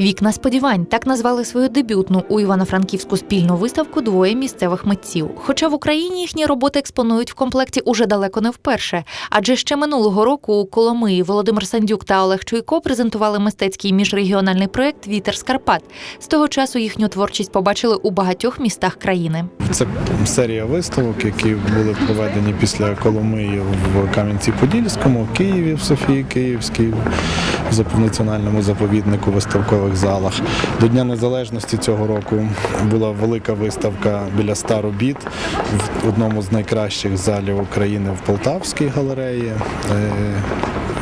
Вікна сподівань так назвали свою дебютну у Івано-Франківську спільну виставку двоє місцевих митців. Хоча в Україні їхні роботи експонують в комплекті уже далеко не вперше. Адже ще минулого року у Коломиї Володимир Сандюк та Олег Чуйко презентували мистецький міжрегіональний проєкт Вітер з Карпат. З того часу їхню творчість побачили у багатьох містах країни. Це серія виставок, які були проведені після Коломиї в Кам'янці-Подільському, Києві, в Софії Київській, в національному заповіднику виставкових залах. До Дня Незалежності цього року була велика виставка біля 100 робіт в одному з найкращих залів України в Полтавській галереї. Е,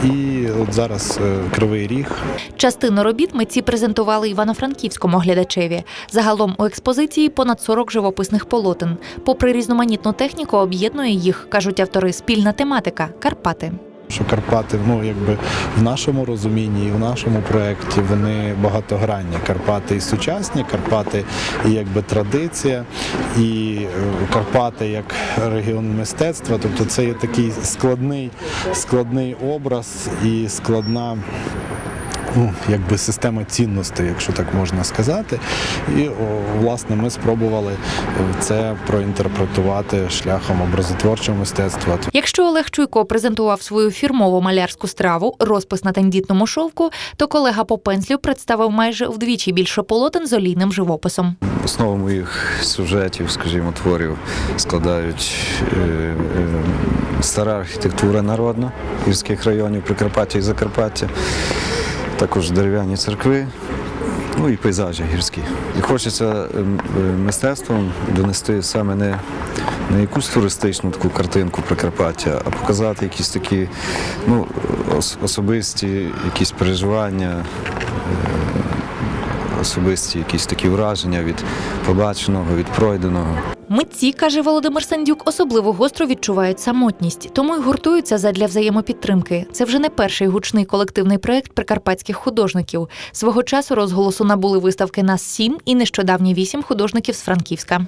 І от зараз е, Кривий Ріг, Частину робіт митці презентували івано-франківському глядачеві. Загалом у експозиції понад 40 живописних полотен. Попри різноманітну техніку, об'єднує їх, кажуть автори, спільна тематика Карпати. Що Карпати, ну якби в нашому розумінні і в нашому проєкті вони багатогранні. Карпати і сучасні, Карпати і якби традиція, і е, Карпати як регіон мистецтва. Тобто це є такий складний, складний образ і складна. Ну, якби система цінностей, якщо так можна сказати. І о, власне ми спробували це проінтерпретувати шляхом образотворчого мистецтва. Якщо Олег Чуйко презентував свою фірмову малярську страву, розпис на тендітному шовку, то колега по пензлю представив майже вдвічі більше полотен з олійним живописом. Основу моїх сюжетів, скажімо, творів складають е, е, стара архітектура народна гірських районів Прикарпаття і Закарпаття, також дерев'яні церкви, ну і пейзажі гірські. І хочеться ем, е, мистецтвом донести саме не, не якусь туристичну таку картинку Прикарпаття, а показати якісь такі ну, особисті якісь переживання особисті якісь такі враження від побаченого, від пройденого. Митці, каже Володимир Сандюк, особливо гостро відчувають самотність, тому й гуртуються задля взаємопідтримки. Це вже не перший гучний колективний проект прикарпатських художників. Свого часу розголосу набули виставки нас сім і нещодавні вісім художників з Франківська.